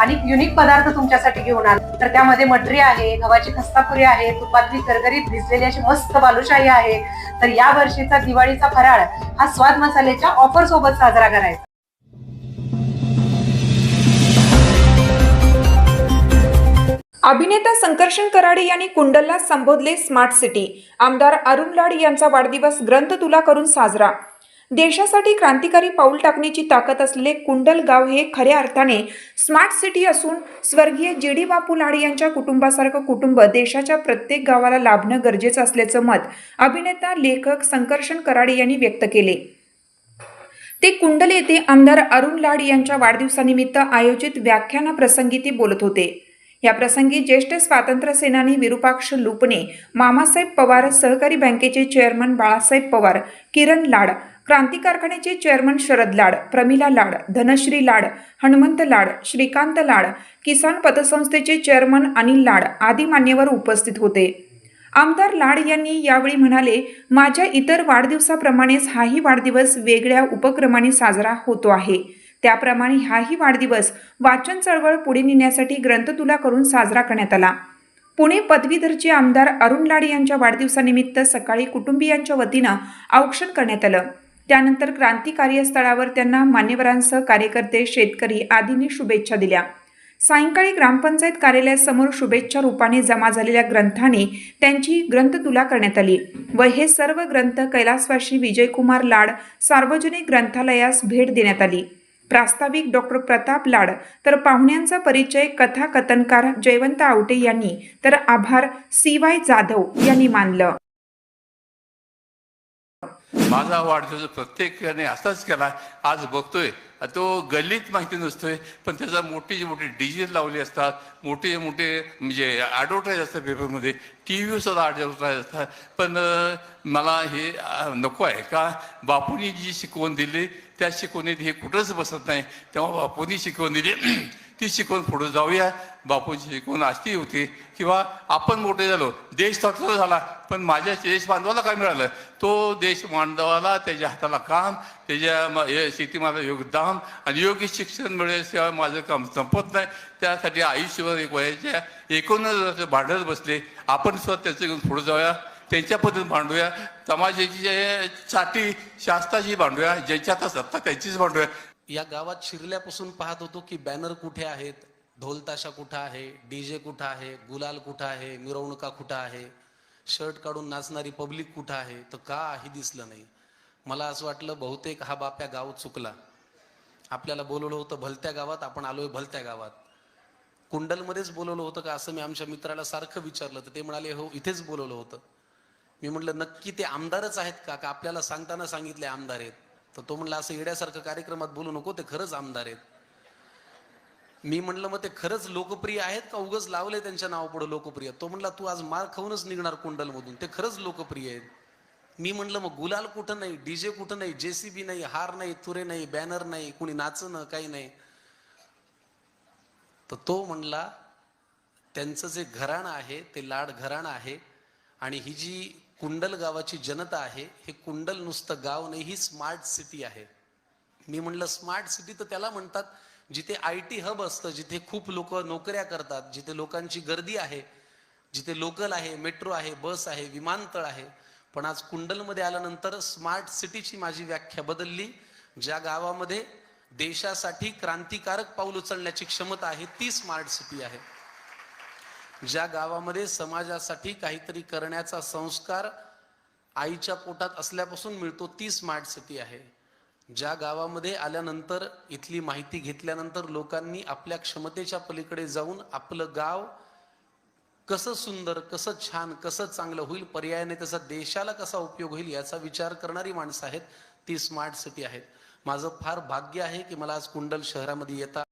आणि युनिक पदार्थ तुमच्यासाठी घेऊन आले. तर त्यामध्ये मटरी आहे गव्हाची खस्तापुरी आहे तुपातली करकरीत भिजलेली अशी मस्त बालुशाही आहे. तर या वर्षीचा दिवाळीचा फराळ हा स्वाद मसाल्याच्या ऑफर सोबत साजरा करायचा. अभिनेता संकर्षण कराडे यांनी कुंडलला संबोधले स्मार्ट सिटी. आमदार अरुण लाड यांचा वाढदिवस ग्रंथ तुला करून साजरा. देशासाठी क्रांतिकारी पाऊल टाकण्याची ताकद असलेले कुंडल गाव हे खऱ्या अर्थाने स्मार्ट सिटी असून स्वर्गीय जी डी बापू लाड यांच्या कुटुंबासारखं कुटुंब देशाच्या प्रत्येक गावाला लाभणं गरजेचं असल्याचं मत अभिनेता लेखक संकर्षण कराडे यांनी व्यक्त केले. ते कुंडल येथे आमदार अरुण लाड यांच्या वाढदिवसानिमित्त आयोजित व्याख्यानाप्रसंगी ते बोलत होते. या प्रसंगी ज्येष्ठ स्वातंत्र्य सेनानी विरुपाक्ष लुपणे मामासाहेब पवार सहकारी बँकेचे चेअरमन बाळासाहेब पवार किरण लाड क्रांती कारखान्याचे चेअरमन शरद लाड प्रमिला लाड धनश्री लाड हनुमंत लाड श्रीकांत लाड किसान पतसंस्थेचे चेअरमन अनिल लाड आदी मान्यवर उपस्थित होते. आमदार लाड यांनी यावेळी म्हणाले माझ्या इतर वाढदिवसाप्रमाणेच हाही वाढदिवस वेगळ्या उपक्रमाने साजरा होतो आहे. त्याप्रमाणे हाही वाढदिवस वाचन चळवळ पुढे नेण्यासाठी ग्रंथतुला करून साजरा करण्यात आला. पुणे पदवीधरचे आमदार अरुण लाड यांच्या वाढदिवसानिमित्त सकाळी कुटुंबियांच्या वतीनं औक्षण करण्यात आलं. त्यानंतर क्रांती कार्यस्थळावर त्यांना मान्यवरांसह कार्यकर्ते शेतकरी आदींनी शुभेच्छा दिल्या. सायंकाळी ग्रामपंचायत कार्यालयासमोर शुभेच्छा रूपाने जमा झालेल्या ग्रंथाने त्यांची ग्रंथतुला करण्यात आली व हे सर्व ग्रंथ कैलासवासी विजयकुमार लाड सार्वजनिक ग्रंथालयास भेट देण्यात आली. प्रास्ताविक डॉक्टर प्रताप लाड तर पाहुण्यांचा परिचय कथाकथनकार जयवंत आवटे यांनी तर आभार सी वाय जाधव यांनी मानलं. माझा वाढदिवस प्रत्येकाने असाच केला आज बघतोय. तो गल्लीत माहिती नसतोय पण त्याचा मोठी मोठी डीजे लावले असतात मोठे मोठे म्हणजे ॲडव्हर्टाईज असतात पेपरमध्ये टी व्ही सुद्धा ॲडव्हर्टाईज असतात. पण मला हे नको आहे का? बापूंनी जी शिकवण दिली त्या शिकवणीत हे कुठंच बसत नाही. तेव्हा बापूंनी शिकवण दिली ती शिकवण पुढे जाऊया. बापूंची शिकवण अशी होती. किंवा आपण मोठे झालो देश स्वतंत्र झाला पण माझ्या देश बांधवाला काय मिळालं? तो देश बांधवाला त्याच्या हाताला काम त्याच्या म- हे शेतीमाला योगदान आणि योग्य शिक्षण मिळाल्याशिवाय माझं काम संपत नाही. त्यासाठी आयुष्यभर एक वयाच्या एकोणच वर्ष भांडत बसले. आपण सुद्धा त्याचं घेऊन पुढे जाऊया. त्यांच्या पद्धतीने भांडूया. समाजाची साठी शास्त्राची भांडूया. ज्यांच्या आता सत्ता त्यांचीच भांडूया. या गावात शिरल्यापासून पाहत होतो की बॅनर कुठे आहेत? ढोलताशा कुठं आहे? डीजे कुठं आहे? गुलाल कुठं आहे? मिरवणुका कुठं आहे? शर्ट काढून नाचणारी पब्लिक कुठं आहे? तर का काही दिसलं नाही. मला असं वाटलं बहुतेक हा बाप्या गाव चुकला. आपल्याला बोलवलं होतं भलत्या गावात आपण आलोय भलत्या गावात. कुंडलमध्येच बोलवलं होतं का? असं मी आमच्या मित्राला सारखं विचारलं तर ते म्हणाले हो इथेच बोलवलं होतं. मी म्हटलं नक्की ते आमदारच आहेत का? का आपल्याला सांगताना सांगितले आमदार आहेत? तर तो म्हणला असं येड्यासारखं कार्यक्रमात बोलू नको ते खरंच आमदार आहेत. मी म्हणलं मग ते खरंच लोकप्रिय आहेत का? उगच लावले त्यांच्या नावापुढे लोकप्रिय? तो म्हणला तू आज मार खाऊनच निघणार कुंडलमधून ते खरंच लोकप्रिय आहेत. मी म्हणलं मग गुलाल कुठं नाही? डीजे कुठं नाही? जेसीबी नाही? हार नाही? तुरे नाही? बॅनर नाही? कुणी नाचणं काही नाही? तर तो म्हणला त्यांचं जे घराणं आहे ते लाड घराणं आहे आणि ही जी कुंडल गावाची जनता आहे. हे कुंडल नुसतं गाव नाही ही स्मार्ट सिटी आहे. मी म्हणलं स्मार्ट सिटी तर त्याला म्हणतात जिथे आय टी हब असतं जिथे खूप लोक नोकऱ्या करतात जिथे लोकांची गर्दी आहे जिथे लोकल आहे मेट्रो आहे बस आहे विमानतळ आहे. पण आज कुंडलमध्ये आल्यानंतर स्मार्ट सिटीची माझी व्याख्या बदलली. ज्या गावामध्ये देशासाठी क्रांतिकारक पाऊल उचलण्याची क्षमता आहे ती स्मार्ट सिटी आहे. ज्या गावामध्ये समाजासाठी काहीतरी करण्याचा संस्कार आईच्या पोटात असल्यापासून मिळतो ती स्मार्ट सिटी आहे. ज्या गावामध्ये आल्यानंतर इथली माहिती घेतल्यानंतर लोकांनी आपल्या क्षमतेच्या पलीकडे जाऊन आपलं गाव कसं सुंदर कसं छान कसं चांगलं होईल पर्यायाने त्याचा देशाला कसा उपयोग होईल याचा विचार करणारी माणसं आहेत ती स्मार्ट सिटी आहेत. माझं फार भाग्य आहे की मला आज कुंडल शहरामध्ये येता